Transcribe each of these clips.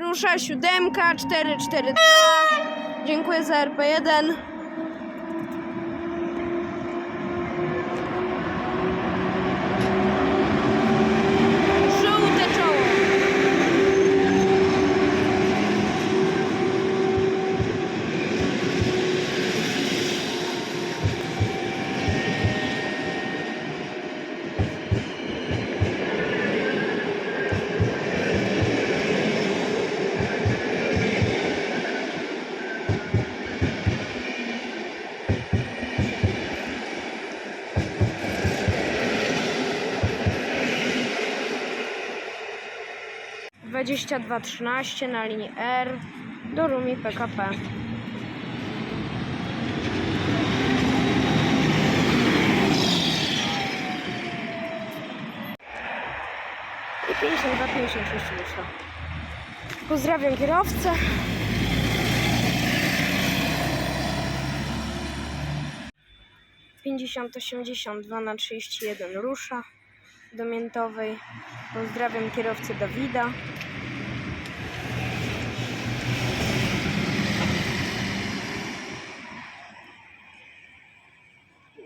Rusza siódemka, 442. Dziękuję za RP1. 2213 na linii R do Rumi PKP. I 52, 56 myślę. Pozdrawiam kierowcę. Pięćdziesiąt osiemdziesiąt dwa na trzydzieści jeden rusza do Miętowej. Pozdrawiam kierowcę Dawida.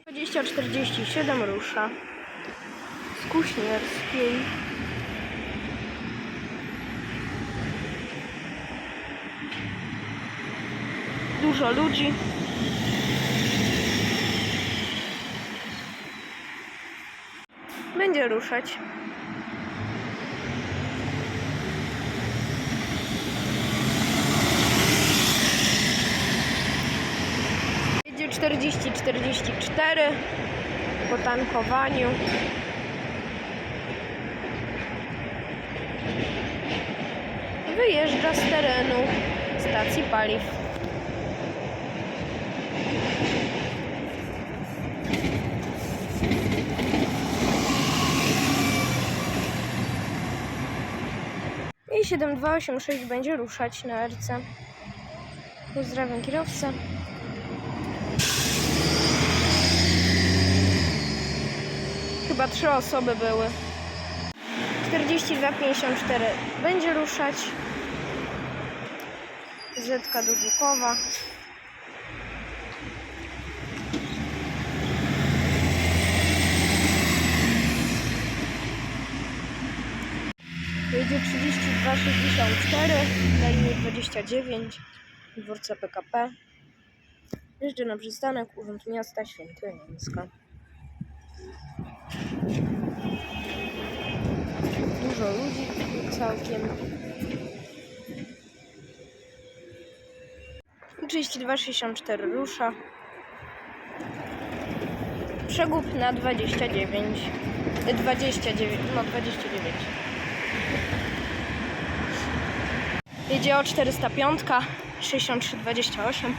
Dwadzieścia czterdzieści siedem rusza z Kuśnierskiej. Dużo ludzi. Będzie ruszać. Jedzie 40-44 po tankowaniu. Wyjeżdża z terenu stacji paliw. 7286 będzie ruszać na RC. Pozdrawiam kierowcę. Chyba trzy osoby były. 4254 będzie ruszać. Zetka do. Jedzie 3264 na linii 29 dworca PKP. Jeżdżę na przystanek Urząd Miasta Świętojańska. Dużo ludzi całkiem. 3264 rusza. Przegub na 29. Y, 29, no 29. Jedzie o 405, 6328.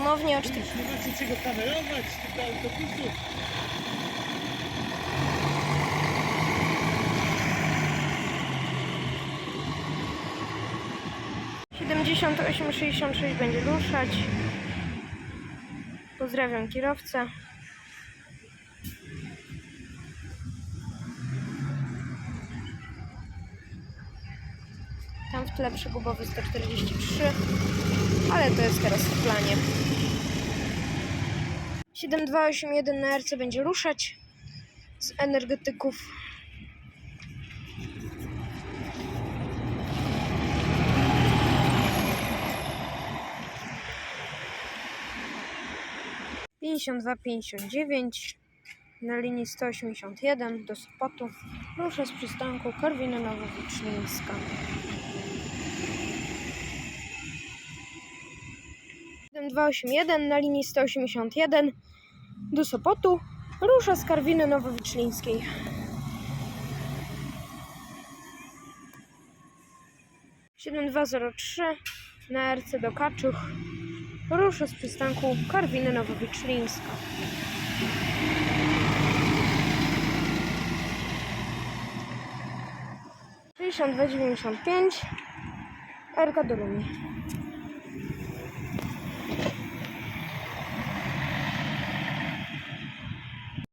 Ponownie o 4. Nie macie czego kamerować, tylko autobusów. 78-66 będzie ruszać. Pozdrawiam kierowcę. Tam w tle przegubowy 143, ale to jest teraz w planie. 7281 na RC będzie ruszać z energetyków. Pięćdziesiąt dwa, pięćdziesiąt dziewięć na linii 181 do Sopotu. Ruszę z przystanku Korwina Nowowicznińska. 281 na linii 181 do Sopotu rusza z Karwiny Nowowiczlińskiej. Siedem dwa zero trzy na RC do Kaczuch rusza z przystanku Karwiny Nowowiczlińska. Sześćdziesiąt dwa dziewięćdziesiąt pięć Erka do Lumii.